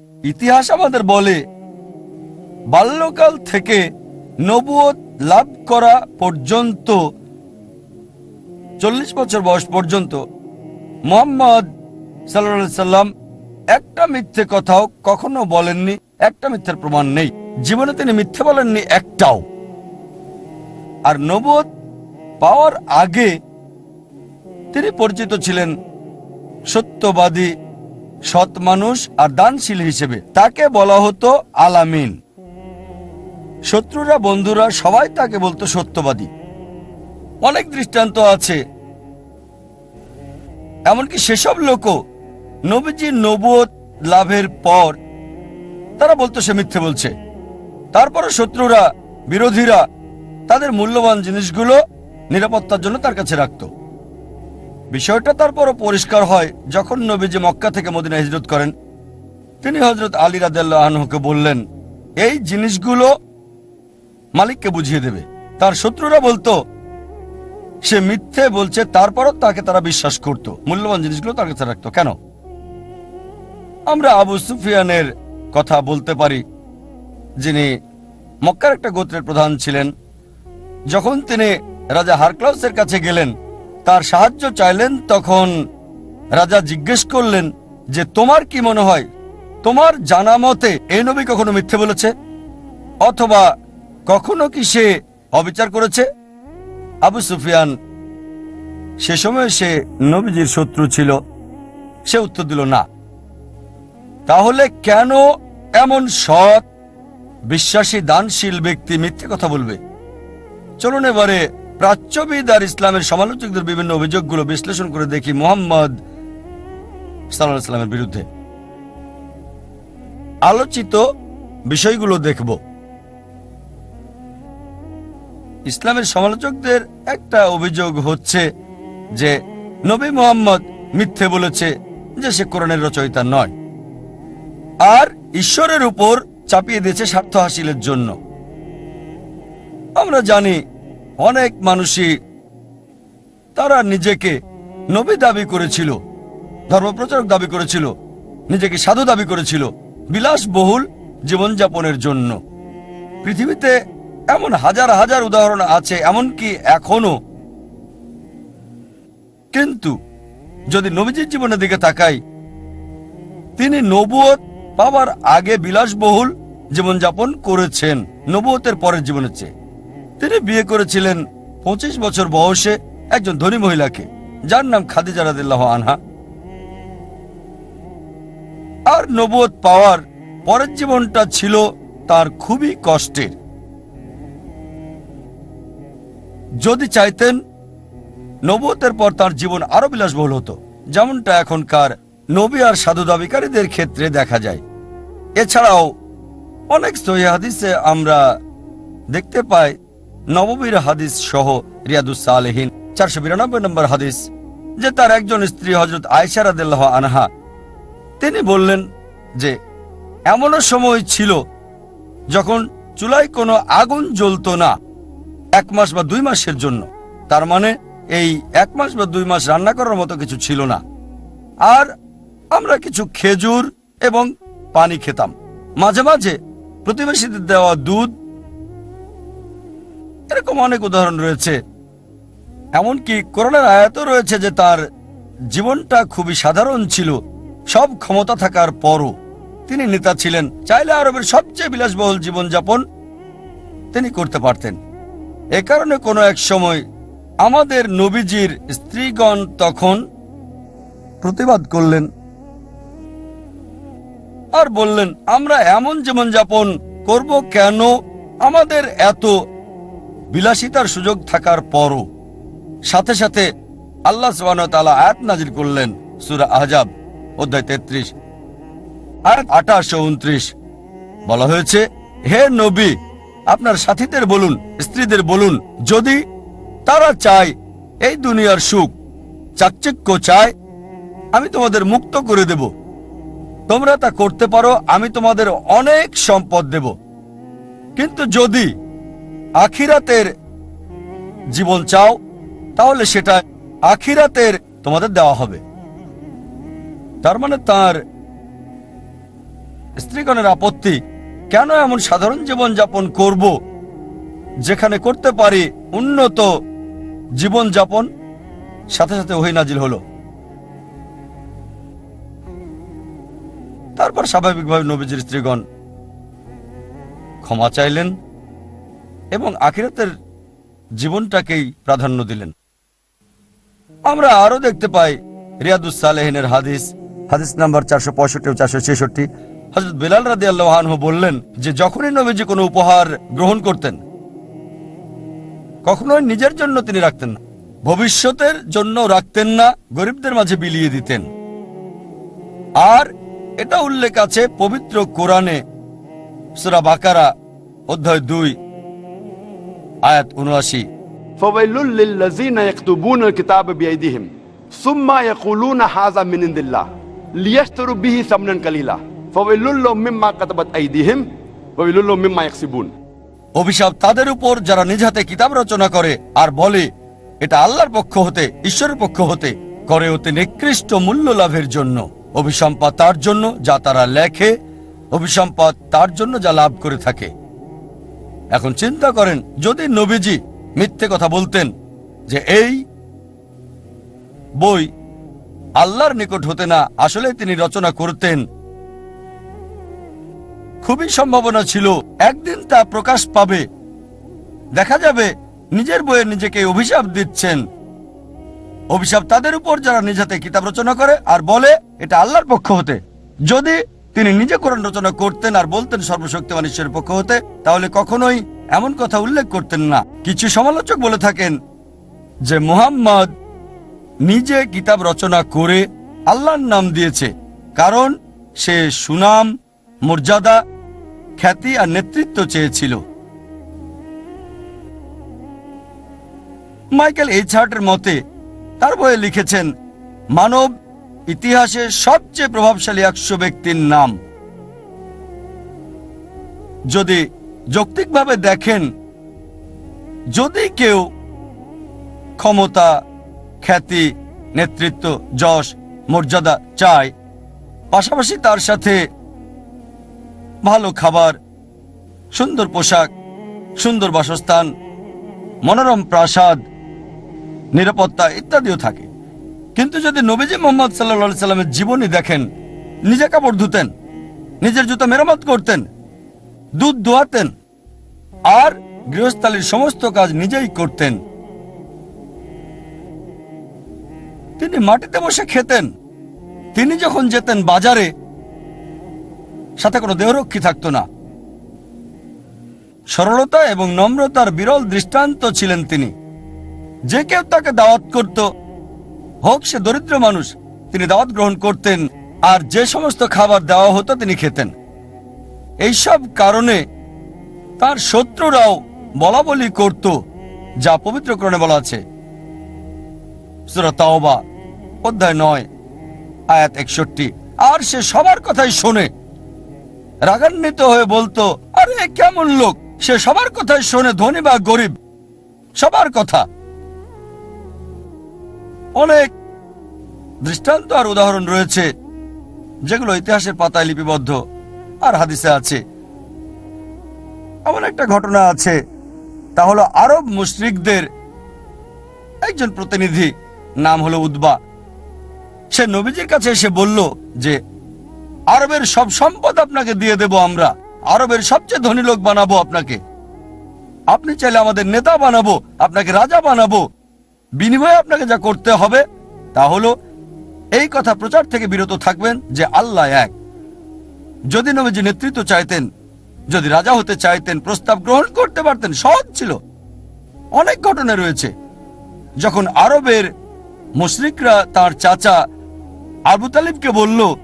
ইতিহাস আমাদের বলে, বাল্যকাল থেকে নবুয়ত লাভ করা পর্যন্ত, চল্লিশ বছর বয়স পর্যন্ত মোহাম্মদ সাল্লা সাল্লাম একটা মিথ্যে কথাও কখনো বলেননি, একটা মিথ্যের প্রমাণ নেই। জীবনে তিনি মিথ্যে বলেননি, একটাও। আর নবুয়ত পাওয়ার আগে তিনি পরিচিত ছিলেন সত্যবাদী সৎ মানুষ আর দানশীল হিসেবে তাকে বলা হতো আলামিন। শত্রুরা, বন্ধুরা সবাই তাকে বলতো সত্যবাদী। অনেক দৃষ্টান্ত আছে। এমনকি সেসব লোকও নবীজির নবুয়ত লাভের পর তারা বলতো সে মিথ্যে বলছে। তারপরে শত্রুরা, বিরোধীরা তাদের মূল্যবান জিনিসগুলো নিরাপত্তার জন্য তার কাছে রাখত। বিষয়টা তারপরও পরিষ্কার হয় যখন নবীজি মক্কা থেকে মদিনা হিজরত করেন। তিনি হজরত আলী আনহুকে বললেন, এই জিনিসগুলো মালিককে বুঝিয়ে দেবে। তার শত্রুরা বলতো, সে মিথ্যে বলছে, তারপরও তাকে তারা বিশ্বাস করত। মূল্যবান জিনিসগুলো তার কাছে রাখতো। কেন? আমরা আবু সুফিয়ানের কথা বলতে পারি, যিনি মক্কার একটা গোত্রের প্রধান ছিলেন। যখন তিনি রাজা হারক্লাউসের কাছে গেলেন তার সাহায্য চাইলেন, তখন রাজা জিজ্ঞেস করলেন যে, তোমার কি মনে হয়, তোমার জানা মতে এই নবী কখনো মিথ্যে বলেছে? অথবা কখনো কি সে অবিচার করেছে? আবু সুফিয়ান, সে সময় সে নবীজির শত্রু ছিল, সে উত্তর দিল, না। তাহলে কেন এমন সৎ, বিশ্বাসী, দানশীল ব্যক্তি মিথ্যে কথা বলবে? চলুন এবারে প্রাচ্যবিদ আর ইসলামের সমালোচকদের বিভিন্ন অভিযোগগুলো বিশ্লেষণ করে দেখি মোহাম্মদ সাল্লামের বিরুদ্ধে। আলোচিত বিষয়গুলো দেখব। ইসলামের সমালোচকদের একটা অভিযোগ হচ্ছে যে নবী মোহাম্মদ মিথ্যে বলেছে যে সে কোরআনের রচয়িতা নয়। আর ঈশ্বরের উপর চাপিয়ে দিয়েছে স্বার্থ হাসিলের জন্য। আমরা জানি অনেক মানুষই তারা নিজেকে নবী দাবি করেছিল, ধর্মপ্রচারক দাবি করেছিল, নিজেকে সাধু দাবি করেছিল, বিলাসবহুল জীবনযাপনের জন্য। পৃথিবীতে এমন হাজার হাজার উদাহরণ আছে, এমনকি এখনও কিন্তু যদি নবীজির জীবনের দিকে তাকাই, তিনি নবুয়ত পাওয়ার আগে বিলাসবহুল জীবনযাপন করেছেন, নবুয়তের পরের জীবনের চেয়ে। তিনি বিয়ে করেছিলেন পঁচিশ বছর বয়সে একজন ধনী মহিলাকে, যার নাম খাদিজা রাদিল্লাহ আনহা। আর নবুয়ত পাওয়ার পরের জীবনটা ছিল তার খুবই কষ্টের। যদি চাইতেন, নবুয়তের পর তার জীবন আরও বিলাসবহুল হতো, যেমনটা এখনকার নবী আর সাধু দাবিকারীদের ক্ষেত্রে দেখা যায়। এছাড়াও অনেক সহি হাদিসে আমরা দেখতে পাই নববীর হাদিস সহ রিয়াদুস সালেহীন। চারশো বিরানব্বই নম্বর হাদিস, যে তার একজন স্ত্রী হজরত আয়সারাদিল্লাহ আনহা, তিনি বললেন যে, এমনও সময় ছিল যখন চুলায় কোনো আগুন জ্বলতো না, এক মাস বা দুই মাসের জন্য। তার মানে এই এক মাস বা দুই মাস রান্না করার মতো কিছু ছিল না। আর আমরা কিছু খেজুর এবং পানি খেতাম। মাঝে মাঝে প্রতিবেশীদের দেওয়া দুধ এরকম অনেক উদাহরণ রয়েছে। এমনকি করোনার আয়াতও রয়েছে যে তার জীবনটা খুবই সাধারণ ছিল, সব ক্ষমতা থাকার পরও। তিনি নেতা ছিলেন, চাইলে আরবের সবচেয়ে বিলাসবহুল জীবনযাপন তিনি করতে পারতেন। এ কারণে কোনো এক সময় আমাদের নবীজির স্ত্রীগণ তখন প্রতিবাদ করলেন আর বললেন, আমরা এমন জীবনযাপন করব কেন আমাদের এত বিলাসিতার সুযোগ থাকার পরও সাথে সাথে আল্লাহ তাআলা আয়াত নাজির করলেন সূরা আহজাব, অধ্যায় তেত্রিশ। আয়াত আঠাশ উনত্রিশ বলা হয়েছে, হে নবী, আপনার সাথীদের বলুন, স্ত্রীদের বলুন, যদি তারা চায় এই দুনিয়ার সুখ, চাকচিক্য চায়, আমি তোমাদের মুক্ত করে দেব। তোমরা তা করতে পারো, আমি তোমাদের অনেক সম্পদ দেব। কিন্তু যদি আখিরাতের জীবন চাও, তাহলে সেটা আখিরাতের তোমাদের দেওয়া হবে। তার মানে তার স্ত্রীগণের আপত্তি, কেন এমন সাধারণ জীবন যাপন করব, যেখানে করতে পারি উন্নত জীবন যাপন সাথে সাথে ওহি নাজিল হলো। তারপর স্বাভাবিকভাবে নবীজির স্ত্রীগণ ক্ষমা চাইলেন। এবং আখিরাতের জীবনটাকেই প্রাধান্য দিলেন। আমরা আরও দেখতে পাই রিয়াদুস সালেহিনের হাদিস হাদিস নাম্বার চারশো পঁয়ষট্টি ও চারশো ছেষট্টি। হজরত বিলাল রাদি আল্লাহানহ বললেন যে, যখনই নবীজি কোনো উপহার গ্রহণ করতেন, কখনোই নিজের জন্য তিনি রাখতেন না। ভবিষ্যতের জন্য রাখতেন না, গরিবদের মাঝে বিলিয়ে দিতেন। আর এটা উল্লেখ আছে পবিত্র কোরআনে, সুরা বাকারা অধ্যায় দুই। আয়াত উনআশি সুম্মা মিম্মা অভিশাপ তাদের উপর যারা নিজ হাতে কিতাব রচনা করে আর বলে এটা আল্লাহর পক্ষ হতে ঈশ্বরের পক্ষ হতে করে অতি নিকৃষ্ট মূল্য লাভের জন্য। অভিসম্পদ তার জন্য যা তারা লেখে অভিসম্পদ তার জন্য যা লাভ করে থাকে। এখন চিন্তা করেন, যদি নবীজি মিথ্যে কথা বলতেন যে এই বই আল্লাহর নিকট হতে না আসলে তিনি রচনা করতেন। খুবই সম্ভাবনা ছিল, একদিন তা প্রকাশ পাবে। দেখা যাবে, নিজের বইয়ে নিজেকে অভিশাপ দিচ্ছেন। অভিশাপ তাদের উপর, যারা নিজ হাতে কিতাব রচনা করে আর বলে, এটা আল্লাহর পক্ষ হতে। যদি তিনি নিজে কোরআন রচনা করতেন আর বলতেন সর্বশক্তিমান ঈশ্বরের পক্ষ হতে, তাহলে কখনোই এমন কথা উল্লেখ করতেন না। কিছু সমালোচক বলে থাকেন যে মুহাম্মদ নিজে কিতাব রচনা করে আল্লাহর নাম দিয়েছে, কারণ সে সুনাম, মর্যাদা, খ্যাতি আর নেতৃত্ব চেয়েছিল। মাইকেল এইচ হার্টের মতে তার বইয়ে লিখেছেন, মানব ইতিহাসের সবচেয়ে প্রভাবশালী একশো ব্যক্তির নাম। যদি যৌক্তিকভাবে দেখেন, যদি কেউ ক্ষমতা, খ্যাতি, নেতৃত্ব, যশ, মর্যাদা চায়, পাশাপাশি তার সাথে ভালো খাবার, সুন্দর পোশাক, সুন্দর বাসস্থান, মনোরম প্রাসাদ, নিরাপত্তা ইত্যাদিও থাকে। কিন্তু যদি নবীজি মোহাম্মদ সাল্লা সাল্লামের জীবনী দেখেন, নিজে কাপড় ধুতেন, নিজের জুতা মেরামত করতেন, দুধ দোয়াতেন, আর গৃহস্থালীর সমস্ত কাজ নিজেই করতেন, তিনি মাটিতে বসে খেতেন, তিনি যখন যেতেন বাজারে, সাথে কোনো দেহরক্ষী থাকতো না। সরলতা এবং নম্রতার বিরল দৃষ্টান্ত ছিলেন তিনি। যে কেউ তাকে দাওয়াত করত হোক সে দরিদ্র মানুষ, তিনি দাওয়াত গ্রহণ করতেন, আর যে সমস্ত খাবার দেওয়া হতো তিনি খেতেন। এইসব কারণে তার শত্রুরাও বলা বলি করত, যা পবিত্র ক্রণে বলা আছে। অধ্যায় নয়, আয়াত একষট্টি। আর সে সবার কথাই শোনে। রাগান্বিত হয়ে বলতো, আরে, কেমন লোক? সে সবার কথাই শোনে, ধনী বা গরিব। সবার কথা। অনেক দৃষ্টান্ত আর উদাহরণ রয়েছে, যেগুলো ইতিহাসের পাতায় লিপিবদ্ধ আর হাদিসে আছে। এমন একটা ঘটনা আছে, তা হলো আরব মুশরিকদের একজন প্রতিনিধি, নাম হলো উদ্বা সে নবীজির কাছে এসে বলল যে, আরবের সব সম্পদ আপনাকে দিয়ে দেব আমরা। আরবের সবচেয়ে ধনী লোক বানাবো আপনাকে। আপনি চাইলে আমাদের নেতা বানাবো, আপনাকে রাজা বানাবো। বিনিময়ে আপনাকে যা করতে হবে তা হলো এই কথা প্রচার থেকে বিরত থাকবেন যে আল্লাহ এক। যদি নবীজি নেতৃত্ব চাইতেন, যদি রাজা হতে চাইতেন, প্রস্তাব গ্রহণ করতে পারতেন, সহজ ছিল। অনেক ঘটনা রয়েছে। যখন আরবের মুশরিকরা তার চাচা আবু তালিবকে বলল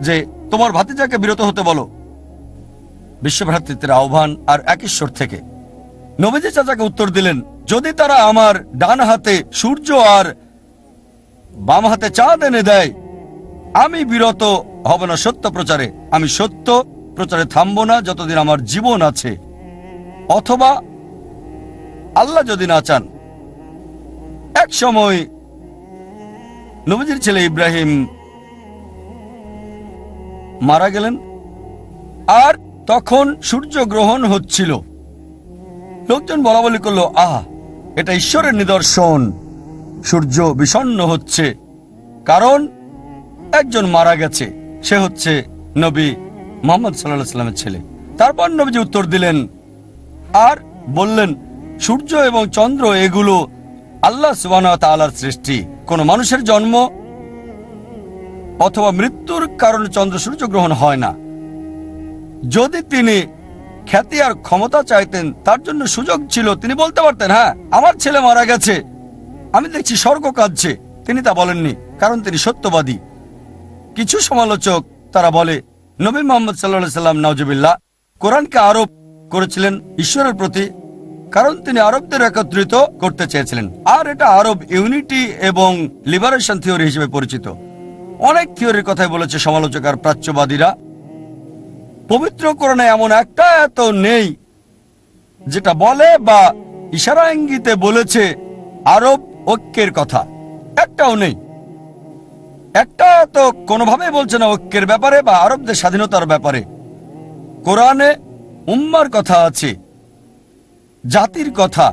যে, তোমার ভাতিজাকে বিরত হতে বলো। বিশ্বভ্রাতৃত্বের আহ্বান আর এক ঈশ্বর থেকে। নবীজি চাচাকে উত্তর দিলেন, যদি তারা আমার ডান হাতে সূর্য আর বাম হাতে চাঁদ এনে দেয়। আমি বিরত হব না সত্য প্রচারে। আমি সত্য প্রচারে থামবো না যতদিন আমার জীবন আছে। অথবা আল্লাহ যদি না চান। এক সময় নবীজির ছেলে ইব্রাহিম মারা গেলেন। আর তখন সূর্য গ্রহণ হচ্ছিল। লোকজন বলা বলি করল, আহ, এটা ঈশ্বরের নিদর্শন। সূর্য বিষণ্ণ হচ্ছে। কারণ একজন মারা গেছে। সে হচ্ছে নবী মোহাম্মদ সাল্লাহ সাল্লামের ছেলে। তারপর নবীজি উত্তর দিলেন, আর বললেন, সূর্য এবং চন্দ্র এগুলো আল্লাহ সুবাহ সৃষ্টি। কোন মানুষের জন্ম অথবা মৃত্যুর কারণে চন্দ্র সূর্য গ্রহণ হয় না। যদি তিনি খ্যাতি আর ক্ষমতা চাইতেন, তার জন্য সুযোগ ছিল, তিনি বলতে পারতেন হ্যাঁ আমার ছেলে মারা গেছে। আমি দেখছি স্বর্গ কাঁদছে। তিনি তা বলেননি, কারণ তিনি সত্যবাদী। কিছু সমালোচক তারা বলে, নবী মোহাম্মদ সাল্লাহ সাল্লাম নওজবিল্লাহ কোরআনকে আরোপ করেছিলেন ঈশ্বরের প্রতি, কারণ তিনি আরবদের একত্রিত করতে চেয়েছিলেন। আর এটা আরব ইউনিটি এবং লিবারেশন থিওরি হিসেবে পরিচিত। অনেক থিওরির কথাই বলেছে সমালোচক আর প্রাচ্যবাদীরা। পবিত্র কোরআনে এমন একটা এত নেই, যেটা বলে বা ইশারা ইঙ্গিতে বলেছে, আরব ঐক্যের কথা। একটাও নেই। একটা তো কোনোভাবেই বলছে না ঐক্যের ব্যাপারে বা আরবদের স্বাধীনতার ব্যাপারে। কোরআনে উম্মার কথা আছে, জাতির কথা,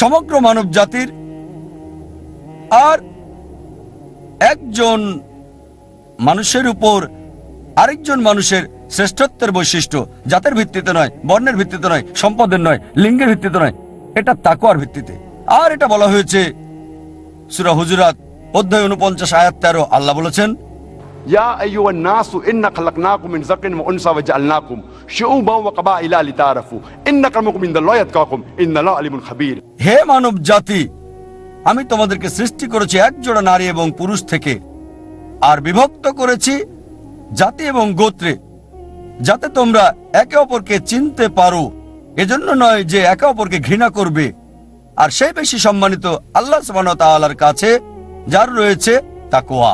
সমগ্র মানব জাতির। আর একজন মানুষের উপর আরেকজন মানুষের শ্রেষ্ঠত্বের বৈশিষ্ট্য জাতের ভিত্তিতে নয়, বর্ণের ভিত্তিতে নয়, সম্পদের নয়, লিঙ্গের ভিত্তিতে নয়, এটা তাকুয়ার ভিত্তিতে। আর এটা বলা হয়েছে সুরা হুজুরাত অধ্যায় উনপঞ্চাশ আয়াত তেরো আল্লাহ বলেছেন ইয়া হে মানব জাতি আমি তোমাদেরকে সৃষ্টি করেছি একজোড়া নারী এবং পুরুষ থেকে আর বিভক্ত করেছি জাতি এবং গোত্রে যাতে তোমরা একে অপরকে চিনতে পারো। এজন্য নয় যে একে অপরকে ঘৃণা করবে। আর সেই বেশি সম্মানিত আল্লাহ সুবাহ কাছে যার রয়েছে তাকওয়া।